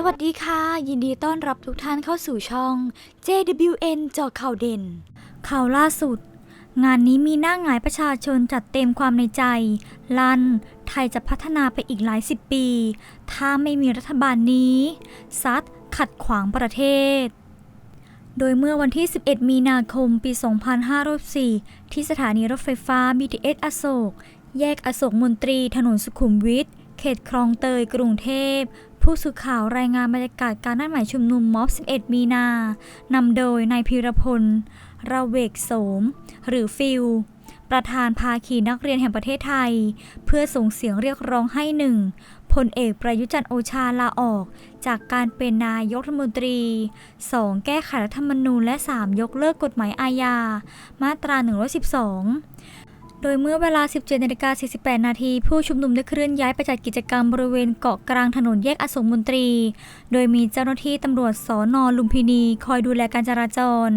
สวัสดีค่ะ ยินดีต้อนรับทุกท่านเข้าสู่ช่อง JWN เจาะข่าวเด่น ข่าวล่าสุด งานนี้มีหน้าหงายประชาชนจัดเต็มความในใจ ลัน ไทยจะพัฒนาไปอีกหลายสิบปี ถ้าไม่มีรัฐบาลนี้ ซัดขัดขวางประเทศ โดยเมื่อวันที่ 11 มีนาคม ปี 2504 ที่สถานีรถไฟฟ้า BTS อโศก แยกอโศกมนตรีถนนสุขุมวิทเขตคลองเตยกรุงเทพ ผู้สื่อข่าวรายงานบรรยากาศการนัดหมายชุมนุมม็อบ 11 มีนา นำโดยนายพีรพลราเวกโสม หรือฟิลประธานภาคีนักเรียนแห่งประเทศไทย เพื่อส่งเสียงเรียกร้องให้หนึ่งพลเอกประยุจันทร์โอชาลาออก จากการเป็นนายกรัฐมนตรี 2. แก้ไขรัฐธรรมนูญและ 3 ยกเลิกกฎหมายอาญา มาตรา 112 โดยเมื่อเวลา 17นาฬิกา48 นาทีผู้ชุมนุมได้เคลื่อนย้ายไปจัดกิจกรรมบริเวณเกาะกลางถนนแยกอโศกมนตรี โดยมีเจ้าหน้าที่ตำรวจสอนอลุมพินี คอยดูแลการจราจร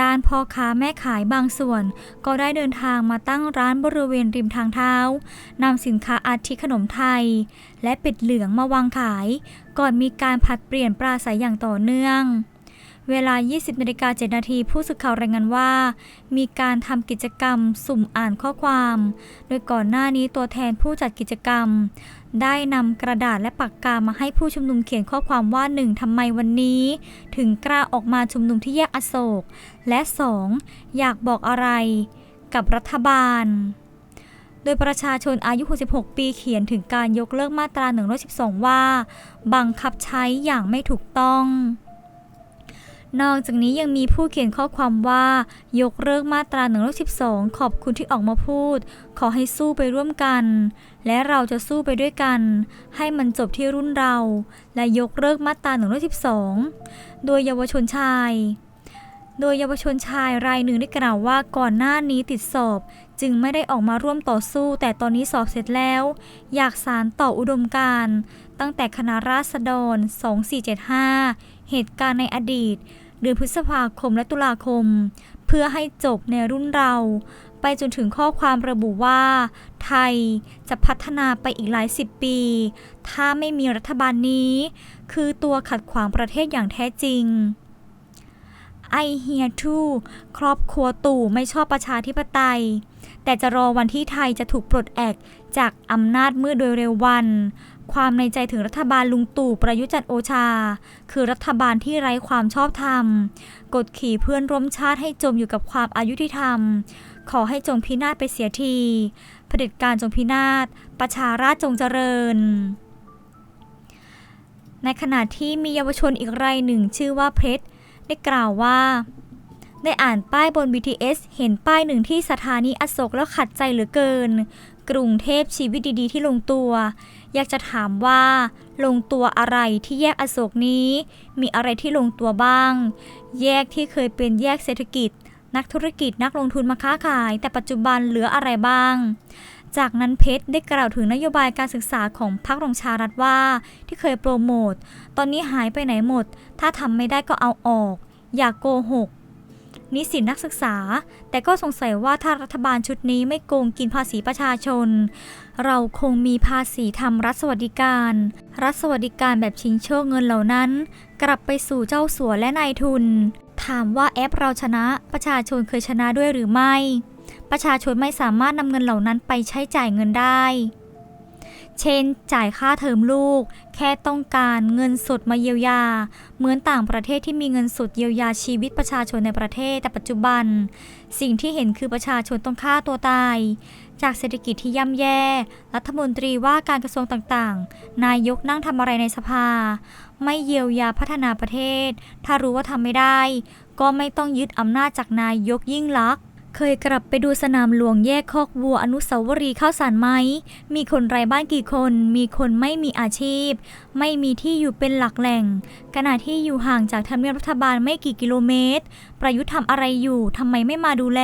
ด้านพ่อค้าแม่ขายบางส่วน ก็ได้เดินทางมาตั้งร้านบริเวณริมทางเท้านำสินค้าอาทิขนมไทย และเป็ดเหลืองมาวางขาย ก่อนมีการผัดเปลี่ยนปราศัยอย่างต่อเนื่อง เวลา 20นาฬิกา7นาทีผู้สื่อข่าวรายงานว่า มีการทำกิจกรรมสุ่มอ่านข้อความ โดยก่อนหน้านี้ตัวแทนผู้จัดกิจกรรม ได้นำกระดาษและปากกามาให้ผู้ชุมนุมเขียนข้อความว่า 1. ทำไมวันนี้ ถึงกล้าออกมาชุมนุมที่แยกอโศก และ 2. อยากบอกอะไร กับรัฐบาลโดยประชาชนอายุ 66 ปีเขียนถึงการยกเลิกมาตรา 112 ว่า บังคับใช้อย่างไม่ถูกต้อง นอกจากนี้ยังมีผู้เขียนข้อความว่า ยกเลิกมาตรา112 ขอบคุณที่ออกมาพูด ขอให้สู้ไปร่วมกัน และเราจะสู้ไปด้วยกัน ให้มันจบที่รุ่นเรา และยกเลิกมาตรา112 โดยเยาวชนชาย โดยเยาวชนชายรายหนึ่งได้กล่าวว่าก่อนหน้านี้ติดสอบ จึงไม่ได้ออกมาร่วมต่อสู้ แต่ตอนนี้สอบเสร็จแล้ว อยากสารต่ออุดมการ ตั้งแต่คณะราษฎร 2475 เหตุการณ์ในอดีต เดือนพฤษภาคมและตุลาคม เพื่อให้จบในรุ่นเรา ไปจนถึงข้อความระบุว่า ไทยจะพัฒนาไปอีกหลายสิบปี ถ้าไม่มีรัฐบาลนี้ คือตัวขัดขวางประเทศอย่างแท้จริงไอเฮียทูครอบครัวตู่ไม่ชอบประชาธิปไตย แต่จะรอวันที่ไทยจะถูกปลดแอกจากอำนาจมืดโดยเร็ววัน ความในใจถึงรัฐบาลลุงตู่ประยุจันโอชา คือรัฐบาลที่ไร้ความชอบธรรม กดขี่เพื่อนร่วมชาติให้จมอยู่กับความอายุติธรรม ขอให้จงพินาศไปเสียทีเผด็จการจงพินาศประชาราชจงเจริญ ในขณะที่มีเยาวชนอีกรายหนึ่งชื่อว่าเพชรได้กล่าวว่า ได้อ่านป้ายบน BTS เห็นป้ายหนึ่งที่สถานีอโศกแล้วขัดใจเหลือเกิน กรุงเทพชีวิตดีๆ ที่ลงตัว อยากจะถามว่า ลงตัวอะไรที่แยกอโศกนี้ มีอะไรที่ลงตัวบ้าง แยกที่เคยเป็นแยกเศรษฐกิจ นักธุรกิจนักลงทุนมาค้าขาย แต่ปัจจุบันเหลืออะไรบ้าง จากนั้นเพชรได้กล่าวถึงนโยบายการศึกษาของพรรครงชารัฐว่า ที่เคยโปรโมทตอนนี้หายไปไหนหมด ถ้าทำไม่ได้ก็เอาออก อย่ากโกหก นิสิตนักศึกษา แต่ก็สงสัยว่าถ้ารัฐบาลชุดนี้ไม่โกงกินภาษีประชาชน เราคงมีภาษีทำรัฐสวัสดิการ รัฐสวัสดิการแบบชิงโชคเงินเหล่านั้น กลับไปสู่เจ้าสัวและนายทุน ถามว่าแอปเราชนะประชาชนเคยชนะด้วยหรือไม่ ประชาชนไม่สามารถนำเงินเหล่านั้นไปใช้จ่ายเงินได้ เช่น จ่ายค่าเทอมลูก แค่ต้องการเงินสดมาเยียวยา เหมือนต่างประเทศที่มีเงินสดเยียวยาชีวิตประชาชนในประเทศแต่ปัจจุบัน สิ่งที่เห็นคือประชาชนต้องฆ่าตัวตาย จากเศรษฐกิจที่ย่ำแย่ รัฐมนตรีว่าการกระทรวงต่างๆ นายกนั่งทำอะไรในสภา ไม่เยียวยาพัฒนาประเทศ ถ้ารู้ว่าทำไม่ได้ ก็ไม่ต้องยึดอำนาจจากนายกยิ่งลักษณ์ เคยกลับไปดูสนามหลวงแยกคอกวัวอนุสาวรีย์ข้าวสารไหม มีคนไร้บ้านกี่คน มีคนไม่มีอาชีพ ไม่มีที่อยู่เป็นหลักแหล่ง ขณะที่อยู่ห่างจากทำเนียบรัฐบาลไม่กี่กิโลเมตร ประยุทธ์ทำอะไรอยู่ ทำไมไม่มาดูแล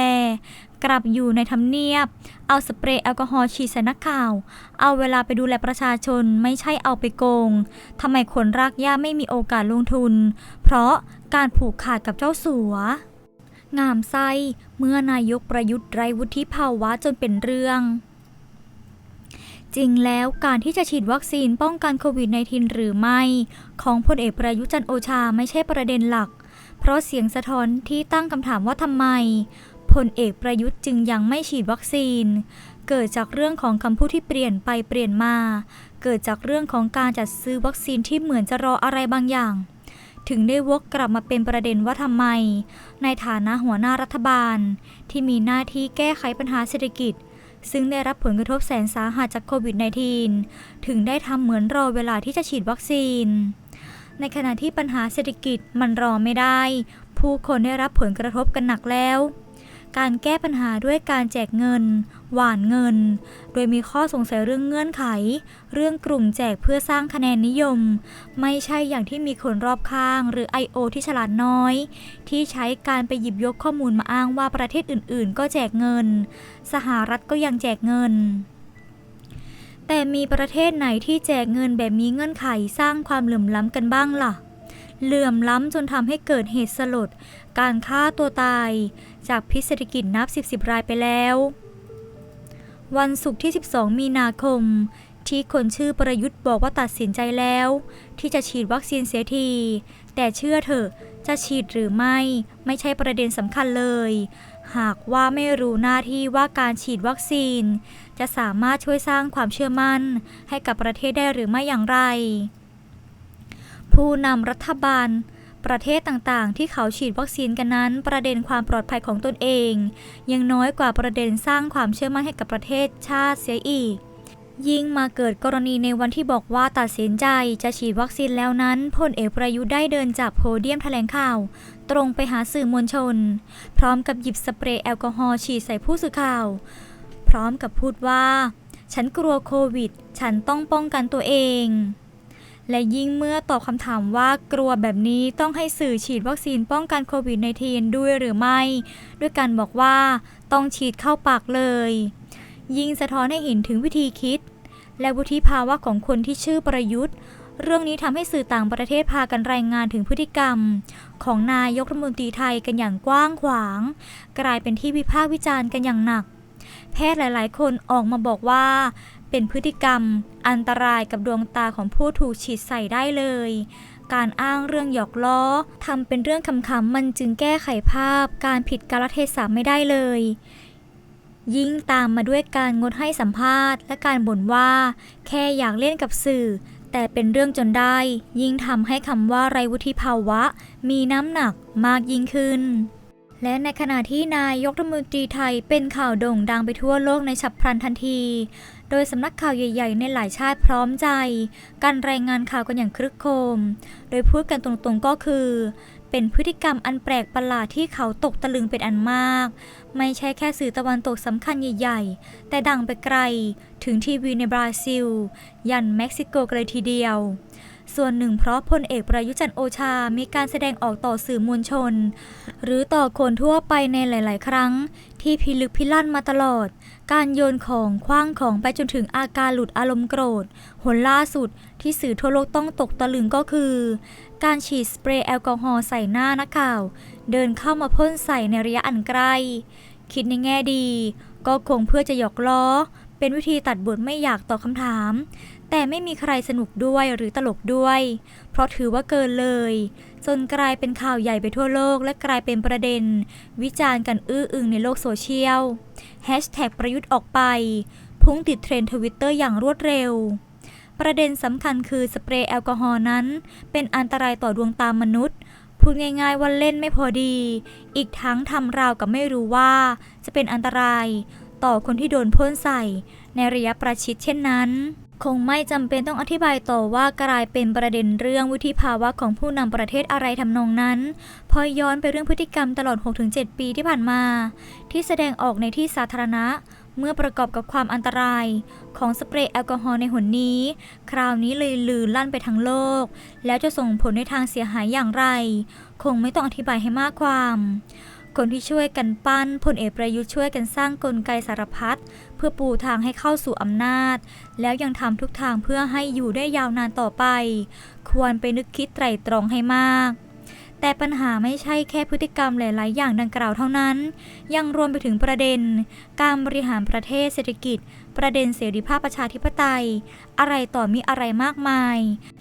กลับอยู่ในทำเนียบ เอาสเปรย์แอลกอฮอล์ฉีดใส่นักข่าว เอาเวลาไปดูแลประชาชน ไม่ใช่เอาไปโกง ทำไมคนรากหญ้าไม่มีโอกาสลงทุน เพราะการผูกขาดกับเจ้าสัว งามไส้ เมื่อนายกประยุทธ์ไร้วุฒิภาวะจนเป็นเรื่อง จริงแล้วการที่จะฉีดวัคซีนป้องกันโควิด -19 หรือไม่ ของพลเอกประยุทธ์จันโอชาไม่ใช่ประเด็นหลัก เพราะเสียงสะท้อนที่ตั้งคำถามว่าทำไมพลเอกประยุทธ์จึงยังไม่ฉีดวัคซีน เกิดจากเรื่องของคำพูดที่เปลี่ยนไปเปลี่ยนมา เกิดจากเรื่องของการจัดซื้อวัคซีนที่เหมือนจะรออะไรบางอย่าง ถึงได้วกกลับมาเป็นประเด็นว่าทำไม ในฐานะหัวหน้ารัฐบาล ที่มีหน้าที่แก้ไขปัญหาเศรษฐกิจ ซึ่งได้รับผลกระทบแสนสาหัสจากโควิด -19 ถึงได้ทำเหมือนรอเวลาที่จะฉีดวัคซีน ในขณะที่ปัญหาเศรษฐกิจมันรอไม่ได้ ผู้คนได้รับผลกระทบกันหนักแล้ว การแก้ปัญหาด้วยการแจกเงิน หวานเงิน โดยมีข้อสงสัยเรื่องเงื่อนไข เรื่องกลุ่มแจกเพื่อสร้างคะแนนนิยม ไม่ใช่อย่างที่มีคนรอบข้าง หรือ I.O. ที่ฉลาดน้อย ที่ใช้การไปหยิบยกข้อมูลมาอ้างว่าประเทศอื่น ๆ ก็แจกเงิน สหรัฐก็ยังแจกเงินแต่มีประเทศไหนที่แจกเงินแบบมีเงื่อนไขสร้างความเหลื่อมล้ำกันบ้างล่ะ เหลื่อมล้ำจนทำให้เกิดเหตุสลดการฆ่าตัวตายจากพิษเศรษฐกิจนับสิบสิบรายไปแล้ว วันศุกร์ที่ 12 มีนาคม ที่คนชื่อประยุทธ์บอกว่าตัดสินใจแล้ว ที่จะฉีดวัคซีนเสียที แต่เชื่อเถอะจะฉีดหรือไม่ ไม่ใช่ประเด็นสำคัญเลย หากว่าไม่รู้หน้าที่ว่าการฉีดวัคซีน จะสามารถช่วยสร้างความเชื่อมั่น ให้กับประเทศได้หรือไม่อย่างไร ผู้นำรัฐบาล ประเทศต่างๆ ที่เขาฉีดวัคซีนกันนั้น ประเด็นความปลอดภัยของตนเอง ยังน้อยกว่าประเด็นสร้างความเชื่อมั่นให้กับประเทศชาติเสียอีก ยิ่งมาเกิดกรณีในวันที่บอกว่าตัดสินใจจะฉีดวัคซีนแล้วนั้นพลเอกประยุทธ์ได้เดินจากโพเดียมแถลงข่าว ตรงไปหาสื่อมวลชน พร้อมกับหยิบสเปรย์แอลกอฮอล์ฉีดใส่ผู้สื่อข่าว พร้อมกับพูดว่า ฉันกลัวโควิด ฉันต้องป้องกันตัวเอง และยิ่งเมื่อตอบคำถามว่ากลัวแบบนี้ต้องให้สื่อฉีดวัคซีนป้องกันโควิด -19 ด้วยหรือไม่ ด้วยการบอกว่าต้องฉีดเข้าปากเลย ยิ่งสะท้อนให้เห็นถึงวิธีคิด และวุฒิภาวะของคนที่ชื่อประยุทธ์ เรื่องนี้ทำให้สื่อต่างประเทศพากันรายงานถึงพฤติกรรม ของนายกรัฐมนตรีไทยกันอย่างกว้างขวาง กลายเป็นที่วิพากษ์วิจารณ์กันอย่างหนักแพทย์หลาย ๆ คนออกมาบอกว่า เป็นพฤติกรรม อันตรายกับดวงตาของผู้ถูกฉีดใส่ได้เลย การอ้างเรื่องหยอกล้อทำเป็นเรื่องคำๆมันจึงแก้ไขภาพ การผิดกาลเทศะไม่ได้เลย ยิ่งตามมาด้วยการงดให้สัมภาษณ์ และการบ่นว่า แค่อยากเล่นกับสื่อ แต่เป็นเรื่องจนได้ ยิ่งทำให้คำว่าไรวุฒิภาวะ มีน้ำหนักมากยิ่งขึ้นและในขณะที่นายกรัฐมนตรีไทยเป็นข่าวโด่งดังไปทั่วโลกในฉับพลันทันที โดยสำนักข่าวใหญ่ ๆ ในหลายชาติพร้อมใจ การรายงานข่าวกันอย่างครึกโครม โดยพูดกันตรงๆก็คือ เป็นพฤติกรรมอันแปลกประหลาดที่เขาตกตะลึงเป็นอันมาก ไม่ใช่แค่สื่อตะวันตกสำคัญใหญ่ ๆ แต่ดังไปไกล ถึงทีวีในบราซิล ยันเม็กซิโกกันเลยทีเดียว ส่วนหนึ่งเพราะพลเอกประยุจันโอชา มีการแสดงออกต่อสื่อมวลชน หรือต่อคนทั่วไปในหลาย ๆ ครั้ง ที่พิลึกพิลั่นมาตลอด การโยนของคว้างของไปจนถึงอาการหลุดอารมณ์โกรธ หนล่าสุดที่สื่อทั่วโลกต้องตกตะลึงก็คือ การฉีดสเปรย์แอลกอฮอล์ใส่หน้านักข่าว เดินเข้ามาพ่นใส่ในระยะอันใกล้ คิดในแง่ดี ก็คงเพื่อจะหยอกล้อเป็นวิธีตัดบทไม่อยากตอบคำถาม แต่ไม่มีใครสนุกด้วยหรือตลกด้วย เพราะถือว่าเกินเลย จนกลายเป็นข่าวใหญ่ไปทั่วโลกและกลายเป็นประเด็น วิจารณ์กันอื้ออึงในโลกโซเชียลแฮชแท็กประยุทธ์ออกไป พุ่งติดเทรนด์ทวิตเตอร์อย่างรวดเร็ว ประเด็นสำคัญคือสเปรย์แอลกอฮอล์นั้น เป็นอันตรายต่อดวงตามนุษย์พูดง่ายๆว่าเล่นไม่พอดี อีกทั้งทำราวกับไม่รู้ว่า จะเป็นอันตราย ต่อคนที่โดนพ่นใส่ ในระยะประชิดเช่นนั้น คงไม่จำเป็นต้องอธิบายต่อว่ากลายเป็นประเด็นเรื่องวุฒิภาวะของผู้นำประเทศอะไรทำนองนั้น พอย้อนไปเรื่องพฤติกรรมตลอด 6-7 ปีที่ผ่านมา ที่แสดงออกในที่สาธารณะ เมื่อประกอบกับความอันตราย ของสเปรย์แอลกอฮอล์ในหนนี้ คราวนี้เลยลือลั่นไปทั้งโลก แล้วจะส่งผลในทางเสียหายอย่างไร คงไม่ต้องอธิบายให้มากความคนที่ช่วยกันปั้นพลเอกประยุทธ์ช่วยกันสร้างกลไกสารพัด พื่อปูทางให้เข้าสู่อำนาจ แล้วยังทำทุกทางเพื่อให้อยู่ได้ยาวนานต่อไป ควรไปนึกคิดไตร่ตรองให้มาก แต่ปัญหาไม่ใช่แค่พฤติกรรมหลาย ๆ อย่างดังกล่าวเท่านั้น ยังรวมไปถึงประเด็น การบริหารประเทศเศรษฐกิจ ประเด็นเสรีภาพประชาธิปไตย อะไรต่อมีอะไรมากมาย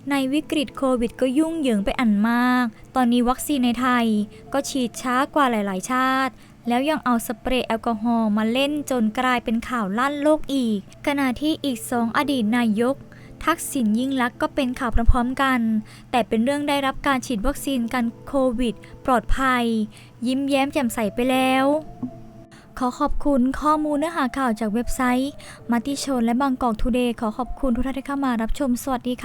ในวิกฤตโควิดก็ยุ่งเหยิงไปอันมาก ตอนนี้วัคซีนในไทย ก็ฉีดช้ากว่าหลาย ๆ ชาติ แล้วยังเอาสเปรย์แอลกอฮอล์มาเล่นจนกลายเป็นข่าวลั่นโลกอีก ขณะที่อีกสองอดีตนายก ทักษิณยิ่งลักษณ์ก็เป็นข่าวพร้อมๆกัน แต่เป็นเรื่องได้รับการฉีดวัคซีนกันโควิด ปลอดภัย ยิ้มแย้มแจ่มใสไปแล้วขอขอบคุณข้อมูลเนื้อหาข่าวจากเว็บไซต์มติชนและบางกอกทูเดย์ขอขอบคุณทุกท่านที่เข้ามารับชม สวัสดีค่ะ